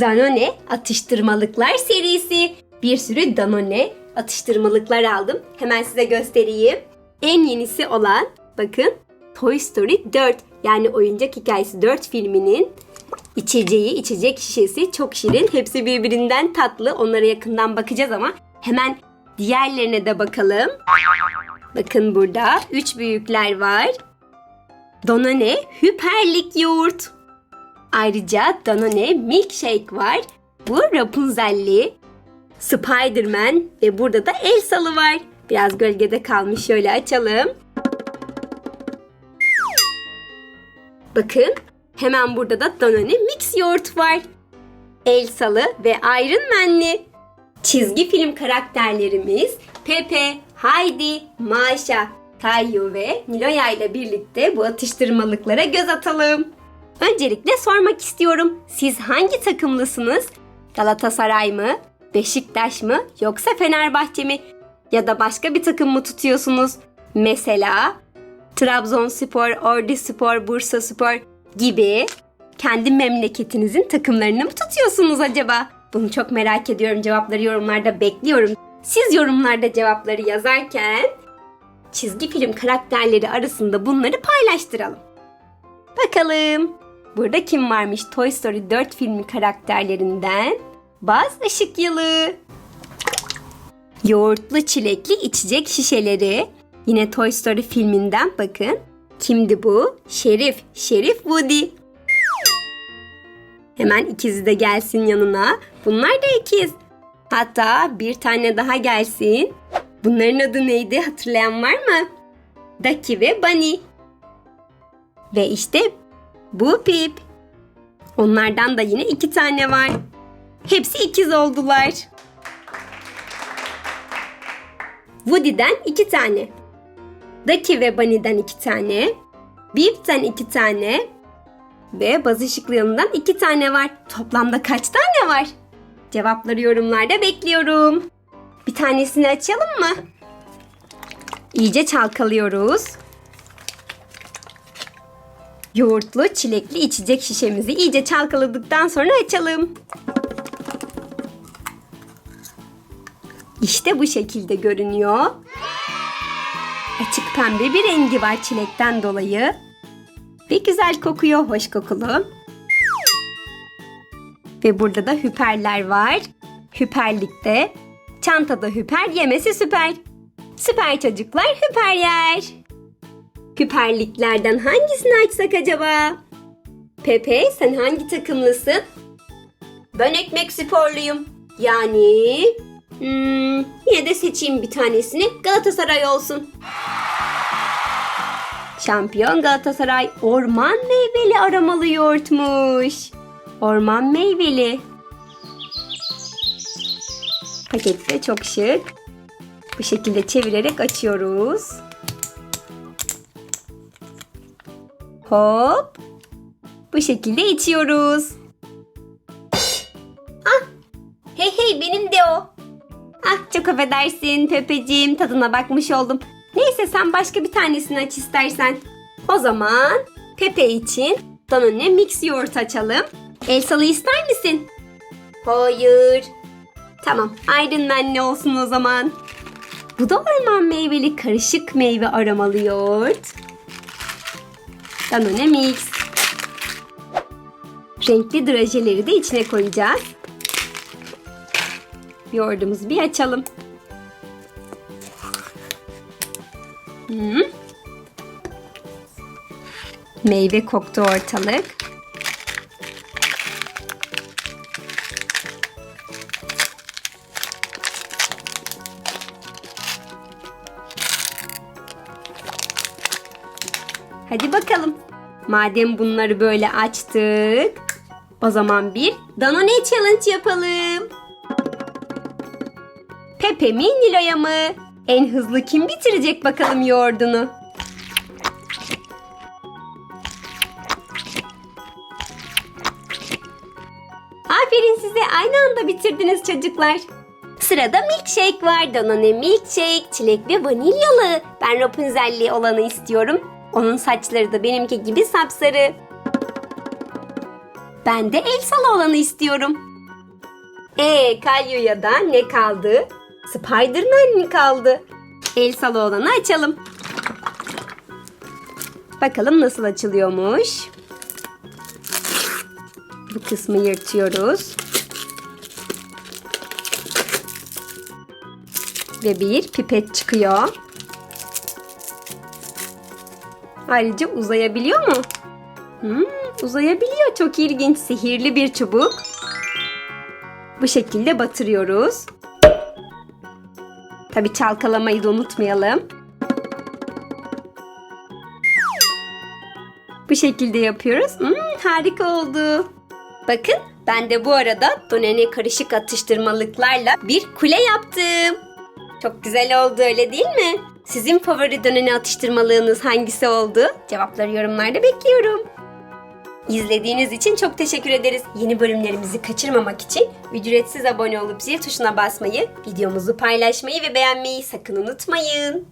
Danone atıştırmalıklar serisi. Bir sürü Danone atıştırmalıklar aldım. Hemen size göstereyim. En yenisi olan bakın Toy Story 4 yani oyuncak hikayesi 4 filminin içeceği, içecek şişesi çok şirin. Hepsi birbirinden tatlı. Onlara yakından bakacağız ama hemen diğerlerine de bakalım. Bakın burada 3 büyükler var. Danone Hüperlik Yoğurt. Ayrıca Danone Milkshake var. Bu Rapunzel'li. Spider-Man ve burada da Elsa'lı var. Biraz gölgede kalmış şöyle açalım. Bakın hemen burada da Danone Mix yoğurt var. Elsa'lı ve Iron Man'li. Çizgi film karakterlerimiz Pepe, Heidi, Maşa, Tayo ve Niloya ile birlikte bu atıştırmalıklara göz atalım. Öncelikle sormak istiyorum. Siz hangi takımlısınız? Galatasaray mı? Beşiktaş mı? Yoksa Fenerbahçe mi? Ya da başka bir takım mı tutuyorsunuz? Mesela Trabzonspor, Orduspor, Bursaspor gibi kendi memleketinizin takımlarını mı tutuyorsunuz acaba? Bunu çok merak ediyorum. Cevapları yorumlarda bekliyorum. Siz yorumlarda cevapları yazarken çizgi film karakterleri arasında bunları paylaştıralım. Bakalım. Burada kim varmış Toy Story 4 filmi karakterlerinden? Baz Işıkyalı. Yoğurtlu çilekli içecek şişeleri. Yine Toy Story filminden bakın. Kimdi bu? Şerif. Şerif Woody. Hemen ikizi de gelsin yanına. Bunlar da ikiz. Hatta bir tane daha gelsin. Bunların adı neydi hatırlayan var mı? Ducky ve Bunny. Ve işte bu Pip. Onlardan da yine iki tane var. Hepsi ikiz oldular. Woody'den iki tane. Ducky ve Bunny'den iki tane. Bip'ten iki tane. Ve Baz Işıklı'ndan iki tane var. Toplamda kaç tane var? Cevapları yorumlarda bekliyorum. Bir tanesini açalım mı? İyice çalkalıyoruz. Yoğurtlu çilekli içecek şişemizi iyice çalkaladıktan sonra açalım. İşte bu şekilde görünüyor. Açık pembe bir rengi var çilekten dolayı. Ve güzel kokuyor, hoş kokulu. Ve burada da hüperler var. Hüperlikte. Çantada hüper, yemesi süper. Süper çocuklar hüper yer. Hüperliklerden hangisini açsak acaba? Pepe sen hangi takımlısın? Ben ekmek sporluyum. Yani hmm, yine de seçeyim bir tanesini. Galatasaray olsun. Şampiyon Galatasaray orman meyveli aromalı yoğurtmuş. Orman meyveli. Pakette çok şık. Bu şekilde çevirerek açıyoruz. Hop. Bu şekilde içiyoruz. Ah. Hey hey benim de o. Ah çok affedersin Pepeciğim tadına bakmış oldum. Neyse sen başka bir tanesini aç istersen. O zaman Pepe için Danone mix yoğurt açalım. Elsa'lı ister misin? Hayır. Tamam ayrından ne olsun o zaman. Bu da orman meyveli karışık meyve aromalı yoğurt. Danone mix. Renkli drajeleri de içine koyacağız. Yoğurdumuzu bir açalım. Hmm. Meyve koktu ortalık. Hadi bakalım. Madem bunları böyle açtık, o zaman bir Danone Challenge yapalım. Pepe mi Nilo'ya mı? En hızlı kim bitirecek bakalım yoğurdunu? Aferin size aynı anda bitirdiniz çocuklar. Sırada milkshake var. Danone milkshake, çilek ve vanilyalı. Ben Rapunzel'li olanı istiyorum. Onun saçları da benimki gibi sapsarı. Ben de Elsa'lı olanı istiyorum. Ee, Kalyu'ya da ne kaldı? Spider-Man mi kaldı? Elsa'lı olanı açalım. Bakalım nasıl açılıyormuş. Bu kısmı yırtıyoruz. Ve bir pipet çıkıyor. Ayrıca uzayabiliyor mu? Hmm, uzayabiliyor. Çok ilginç. Sihirli bir çubuk. Bu şekilde batırıyoruz. Tabi çalkalamayı da unutmayalım. Bu şekilde yapıyoruz. Hmm, harika oldu. Bakın ben de bu arada donene karışık atıştırmalıklarla bir kule yaptım. Çok güzel oldu öyle değil mi? Sizin favori dönene atıştırmalığınız hangisi oldu? Cevapları yorumlarda bekliyorum. İzlediğiniz için çok teşekkür ederiz. Yeni bölümlerimizi kaçırmamak için ücretsiz abone olup zil tuşuna basmayı, videomuzu paylaşmayı ve beğenmeyi sakın unutmayın.